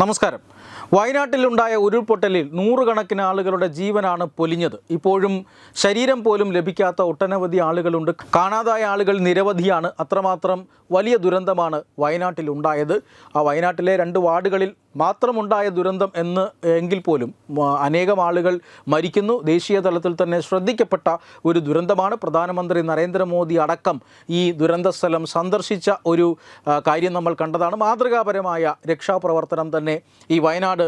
നമസ്കാരം. വയനാട്ടിലുണ്ടായ ഉരുൾപൊട്ടലിൽ നൂറുകണക്കിന് ആളുകളുടെ ജീവനാണ് പൊലിഞ്ഞത്. ഇപ്പോഴും ശരീരം പോലും ലഭിക്കാത്ത ഒട്ടനവധി ആളുകളുണ്ട്. കാണാതായ ആളുകൾ നിരവധിയാണ്. അത്രമാത്രം വലിയ ദുരന്തമാണ് വയനാട്ടിലുണ്ടായത്. ആ വയനാട്ടിലെ രണ്ട് വാർഡുകളിൽ മാത്രമുണ്ടായ ദുരന്തം എന്ന് എങ്കിൽ പോലും അനേകം ആളുകൾ മരിക്കുന്നു. ദേശീയ തലത്തിൽ തന്നെ ശ്രദ്ധിക്കപ്പെട്ട ഒരു ദുരന്തമാണ്. പ്രധാനമന്ത്രി നരേന്ദ്രമോദി അടക്കം ഈ ദുരന്ത സ്ഥലം സന്ദർശിച്ച ഒരു കാര്യം നമ്മൾ കണ്ടതാണ്. മാതൃകാപരമായ രക്ഷാപ്രവർത്തനം തന്നെ ഈ വയനാട്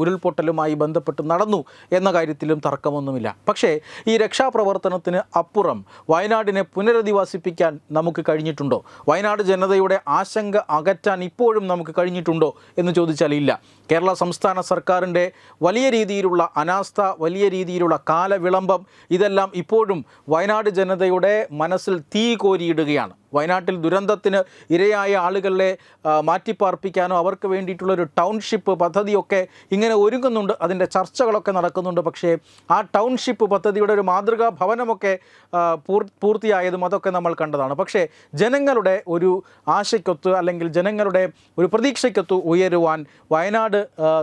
ഉരുൾപൊട്ടലുമായി ബന്ധപ്പെട്ട് നടന്നു എന്ന കാര്യത്തിലും തർക്കമൊന്നുമില്ല. പക്ഷേ ഈ രക്ഷാപ്രവർത്തനത്തിന് അപ്പുറം വയനാടിനെ പുനരധിവാസിപ്പിക്കാൻ നമുക്ക് കഴിഞ്ഞിട്ടുണ്ടോ? വയനാട് ജനതയുടെ ആശങ്ക അകറ്റാൻ ഇപ്പോഴും നമുക്ക് കഴിഞ്ഞിട്ടുണ്ടോ എന്ന് ചോദിച്ചാൽ ഇല്ല കേരള സംസ്ഥാന സർക്കാരിന്റെ വലിയ രീതിയിലുള്ള അനാസ്ഥ വലിയ രീതിയിലുള്ള കാലവിളംബം ഇതെല്ലാം ഇപ്പോഴും വയനാട് ജനതയുടെ മനസ്സിൽ തീ കോരിയിടുകയാണ്. വയനാട്ടിൽ ദുരന്തത്തിന് ഇരയായ ആളുകളെ മാറ്റിപ്പാർപ്പിക്കാനോ അവർക്ക് വേണ്ടിയിട്ടുള്ളൊരു ടൗൺഷിപ്പ് പദ്ധതിയൊക്കെ ഇങ്ങനെ ഒരുങ്ങുന്നുണ്ട്. അതിന്റെ ചർച്ചകളൊക്കെ നടക്കുന്നുണ്ട്. പക്ഷേ ആ ടൗൺഷിപ്പ് പദ്ധതിയുടെ ഒരു മാതൃകാ ഭവനമൊക്കെ പൂർത്തിയായതും അതൊക്കെ നമ്മൾ കണ്ടതാണ്. പക്ഷേ ജനങ്ങളുടെ ഒരു ആശയ്ക്കൊത്ത് അല്ലെങ്കിൽ ജനങ്ങളുടെ ഒരു പ്രതീക്ഷയ്ക്കൊത്ത് ഉയരുവാൻ വയനാട്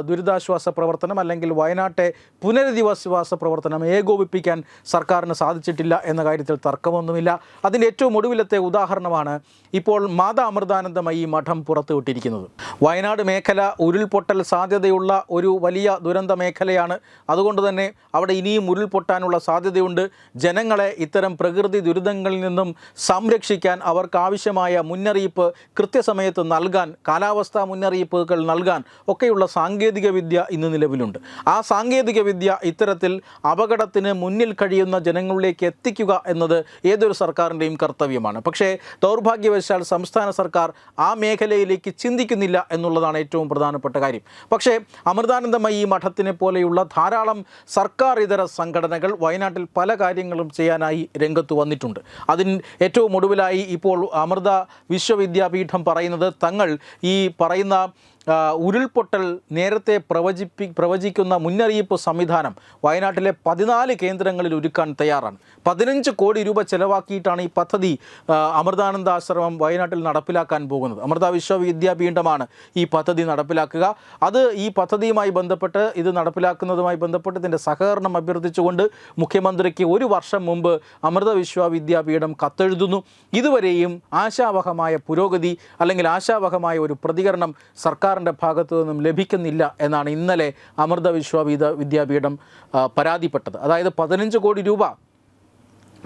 ദുരിതാശ്വാസ പ്രവർത്തനം അല്ലെങ്കിൽ വയനാട്ടെ പുനരധിവാസ പ്രവർത്തനം ഏകോപിപ്പിക്കാൻ സർക്കാരിന് സാധിച്ചിട്ടില്ല എന്ന കാര്യത്തിൽ തർക്കമൊന്നുമില്ല. അതിന്റെ ഏറ്റവും ഒടുവിലത്തെ ഉദാഹരണമാണ് ഇപ്പോൾ മാതാ അമൃതാനന്ദമയി മഠം പുറത്തുവിട്ടിരിക്കുന്നത്. വയനാട് മേഖല ഉരുൾപൊട്ടൽ സാധ്യതയുള്ള ഒരു വലിയ ദുരന്ത മേഖലയാണ്. അതുകൊണ്ട് തന്നെ അവിടെ ഇനിയും ഉരുൾപൊട്ടാനുള്ള സാധ്യതയുണ്ട്. ജനങ്ങളെ ഇത്തരം പ്രകൃതി ദുരിതങ്ങളിൽ നിന്നും സംരക്ഷിക്കാൻ അവർക്ക് ആവശ്യമായ മുന്നറിയിപ്പ് കൃത്യസമയത്ത് നൽകാൻ കാലാവസ്ഥാ മുന്നറിയിപ്പുകൾ നൽകാൻ ഒക്കെയുള്ള സാങ്കേതിക വിദ്യ ഇന്ന് നിലവിലുണ്ട്. ആ സാങ്കേതികവിദ്യ ഇത്തരത്തിൽ അപകടത്തിന് മുന്നിൽ കഴിയുന്ന ജനങ്ങളിലേക്ക് എത്തിക്കുക എന്നത് ഏതൊരു സർക്കാരിന്റെയും കർത്തവ്യമാണ്. പക്ഷേ ദൗർഭാഗ്യവശാൽ സംസ്ഥാന സർക്കാർ ആ മേഖലയിലേക്ക് ചിന്തിക്കുന്നില്ല എന്നുള്ളതാണ് ഏറ്റവും പ്രധാനപ്പെട്ട കാര്യം. പക്ഷേ അമൃതാനന്ദമയി മഠത്തിനെ പോലെയുള്ള ധാരാളം സർക്കാർ ഇതര സംഘടനകൾ വയനാട്ടിൽ പല കാര്യങ്ങളും ചെയ്യാനായി രംഗത്ത് വന്നിട്ടുണ്ട്. അതിന് ഏറ്റവും ഒടുവിലായി ഇപ്പോൾ അമൃത വിശ്വവിദ്യാപീഠം പറയുന്നത് തങ്ങൾ ഈ പറയുന്ന ഉരുൾപൊട്ടൽ നേരത്തെ പ്രവചിപ്പി പ്രവചിക്കുന്ന മുന്നറിയിപ്പ് സംവിധാനം വയനാട്ടിലെ പതിനാല് കേന്ദ്രങ്ങളിൽ ഒരുക്കാൻ തയ്യാറാണ്. പതിനഞ്ച് കോടി രൂപ ചെലവാക്കിയിട്ടാണ് ഈ പദ്ധതി അമൃതാനന്ദാശ്രമം വയനാട്ടിൽ നടപ്പിലാക്കാൻ പോകുന്നത്. അമൃത വിശ്വവിദ്യാപീഠമാണ് ഈ പദ്ധതി നടപ്പിലാക്കുക. അത് ഈ പദ്ധതിയുമായി ബന്ധപ്പെട്ട് ഇത് നടപ്പിലാക്കുന്നതുമായി ബന്ധപ്പെട്ട് ഇതിന്റെ സഹകരണം അഭ്യർത്ഥിച്ചുകൊണ്ട് മുഖ്യമന്ത്രിക്ക് ഒരു വർഷം മുമ്പ് അമൃത വിശ്വവിദ്യാപീഠം കത്തെഴുതുന്നു. ഇതുവരെയും ആശാവഹമായ പുരോഗതി അല്ലെങ്കിൽ ആശാവഹമായ ഒരു പ്രതികരണം സർക്കാരിന്റെ ഭാഗത്തു നിന്നും ലഭിക്കുന്നില്ല എന്നാണ് ഇന്നലെ അമൃത വിശ്വവിദ്യ വിദ്യാപീഠം പരാതിപ്പെട്ടത്. അതായത് പതിനഞ്ച് കോടി രൂപ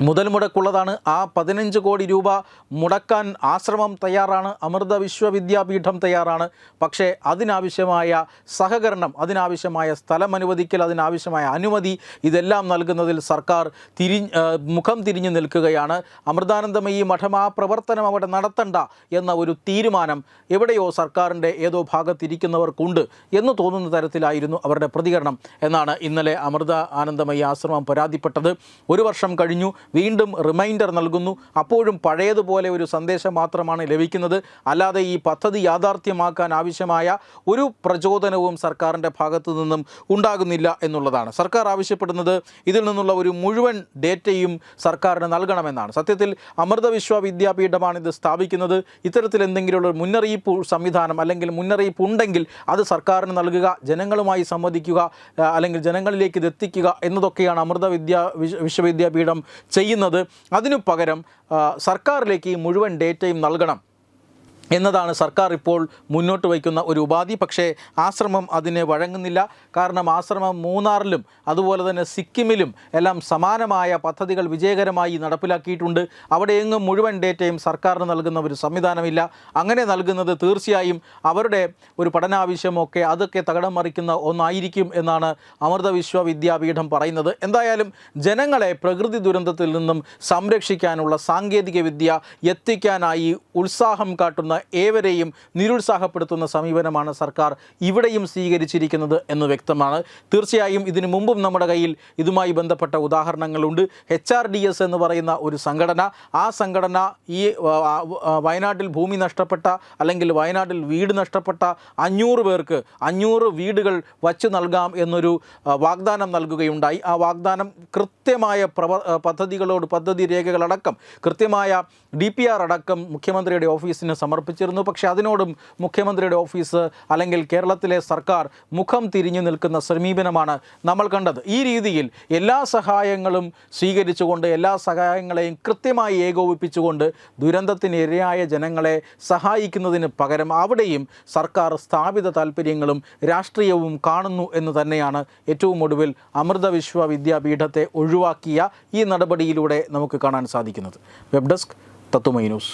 മുതൽ മുടക്കുള്ളതാണ്. ആ പതിനഞ്ച് കോടി രൂപ മുടക്കാൻ ആശ്രമം തയ്യാറാണ്. അമൃത വിശ്വവിദ്യാപീഠം തയ്യാറാണ്. പക്ഷേ അതിനാവശ്യമായ സഹകരണം അതിനാവശ്യമായ സ്ഥലം അനുവദിക്കൽ അതിനാവശ്യമായ അനുമതി ഇതെല്ലാം നൽകുന്നതിൽ സർക്കാർ തിരി മുഖം തിരിഞ്ഞു നിൽക്കുകയാണ്. അമൃതാനന്ദമയി മഠം ആ പ്രവർത്തനം അവിടെ നടത്തണ്ട എന്ന ഒരു തീരുമാനം എവിടെയോ സർക്കാരിന്റെ ഏതോ ഭാഗത്തിരിക്കുന്നവർക്കുണ്ട് എന്ന് തോന്നുന്ന തരത്തിലായിരുന്നു അവരുടെ പ്രതികരണം എന്നാണ് ഇന്നലെ അമൃത ആനന്ദമയി ആശ്രമം പരാതിപ്പെട്ടത്. ഒരു വർഷം കഴിഞ്ഞു. വീണ്ടും റിമൈൻഡർ നൽകുന്നു. അപ്പോഴും പഴയതുപോലെ ഒരു സന്ദേശം മാത്രമാണ് ലഭിക്കുന്നത്. അല്ലാതെ ഈ പദ്ധതി യാഥാർത്ഥ്യമാക്കാൻ ആവശ്യമായ ഒരു പ്രചോദനവും സർക്കാരിന്റെ ഭാഗത്തു നിന്നും ഉണ്ടാകുന്നില്ല എന്നുള്ളതാണ്. സർക്കാർ ആവശ്യപ്പെടുന്നത് ഇതിൽ നിന്നുള്ള ഒരു മുഴുവൻ ഡേറ്റയും സർക്കാരിന് നൽകണമെന്നാണ്. സത്യത്തിൽ അമൃത വിശ്വവിദ്യാപീഠമാണ് ഇത് സ്ഥാപിക്കുന്നത്. ഇത്തരത്തിൽ എന്തെങ്കിലുമുള്ള മുന്നറിയിപ്പ് സംവിധാനം അല്ലെങ്കിൽ മുന്നറിയിപ്പ് ഉണ്ടെങ്കിൽ അത് സർക്കാരിന് നൽകുക ജനങ്ങളുമായി സംവദിക്കുക അല്ലെങ്കിൽ ജനങ്ങളിലേക്ക് ഇത് എത്തിക്കുക എന്നതൊക്കെയാണ് അമൃത വിദ്യാ വിശ്വ- വിശ്വവിദ്യാപീഠം ചെയ്യുന്നത്. അതിനു പകരം സർക്കാരിലേക്ക് ഈ മുഴുവൻ ഡേറ്റയും നൽകണം എന്നതാണ് സർക്കാർ ഇപ്പോൾ മുന്നോട്ട് വയ്ക്കുന്ന ഒരു ഉപാധി. പക്ഷേ ആശ്രമം അതിന് വഴങ്ങുന്നില്ല. കാരണം ആശ്രമം മൂന്നാറിലും അതുപോലെ തന്നെ സിക്കിമിലും എല്ലാം സമാനമായ പദ്ധതികൾ വിജയകരമായി നടപ്പിലാക്കിയിട്ടുണ്ട്. അവിടെയെങ്ങും മുഴുവൻ ഡേറ്റയും സർക്കാരിന് നൽകുന്ന ഒരു സംവിധാനമില്ല. അങ്ങനെ നൽകുന്നത് തീർച്ചയായും അവരുടെ ഒരു പഠനാവശ്യമൊക്കെ അതൊക്കെ തകടം മറിക്കുന്ന ഒന്നായിരിക്കും എന്നാണ് അമൃത വിശ്വവിദ്യാപീഠം പറയുന്നത്. എന്തായാലും ജനങ്ങളെ പ്രകൃതി ദുരന്തത്തിൽ നിന്നും സംരക്ഷിക്കാനുള്ള സാങ്കേതിക വിദ്യ എത്തിക്കാനായി ഉത്സാഹം കാട്ടുന്ന ഏവരെയും നിരുത്സാഹപ്പെടുത്തുന്ന സമീപനമാണ് സർക്കാർ ഇവിടെയും സ്വീകരിച്ചിരിക്കുന്നത് എന്ന് വ്യക്തമാണ്. തീർച്ചയായും ഇതിനു മുമ്പും നമ്മുടെ കയ്യിൽ ഇതുമായി ബന്ധപ്പെട്ട ഉദാഹരണങ്ങളുണ്ട്. എച്ച് ആർ ഡി എസ് എന്ന് പറയുന്ന ഒരു സംഘടന ആ സംഘടന ഈ വയനാട്ടിൽ ഭൂമി നഷ്ടപ്പെട്ട അല്ലെങ്കിൽ വയനാട്ടിൽ വീട് നഷ്ടപ്പെട്ട അഞ്ഞൂറ് പേർക്ക് അഞ്ഞൂറ് വീടുകൾ വച്ചു നൽകാം എന്നൊരു വാഗ്ദാനം നൽകുകയുണ്ടായി. ആ വാഗ്ദാനം കൃത്യമായ പ്രവ പദ്ധതികളോട് പദ്ധതി രേഖകളടക്കം കൃത്യമായ ഡി പി ആർ അടക്കം മുഖ്യമന്ത്രിയുടെ ഓഫീസിന് സമർപ്പിച്ചിരുന്നു. പക്ഷേ അതിനോടും മുഖ്യമന്ത്രിയുടെ ഓഫീസ് അല്ലെങ്കിൽ കേരളത്തിലെ സർക്കാർ മുഖം തിരിഞ്ഞു നിൽക്കുന്ന സമീപനമാണ് നമ്മൾ കണ്ടത്. ഈ രീതിയിൽ എല്ലാ സഹായങ്ങളും സ്വീകരിച്ചുകൊണ്ട് എല്ലാ സഹായങ്ങളെയും കൃത്യമായി ഏകോപിപ്പിച്ചുകൊണ്ട് ദുരന്തത്തിനിരയായ ജനങ്ങളെ സഹായിക്കുന്നതിന് പകരം അവിടെയും സർക്കാർ സ്ഥാപിത താല്പര്യങ്ങളും രാഷ്ട്രീയവും കാണുന്നു എന്ന് തന്നെയാണ് ഏറ്റവും ഒടുവിൽ അമൃത വിശ്വ വിദ്യാപീഠത്തെ ഒഴിവാക്കിയ ഈ നടപടിയിലൂടെ നമുക്ക് കാണാൻ സാധിക്കുന്നത്. വെബ് ഡെസ്ക് തത്തുമൈ ന്യൂസ്.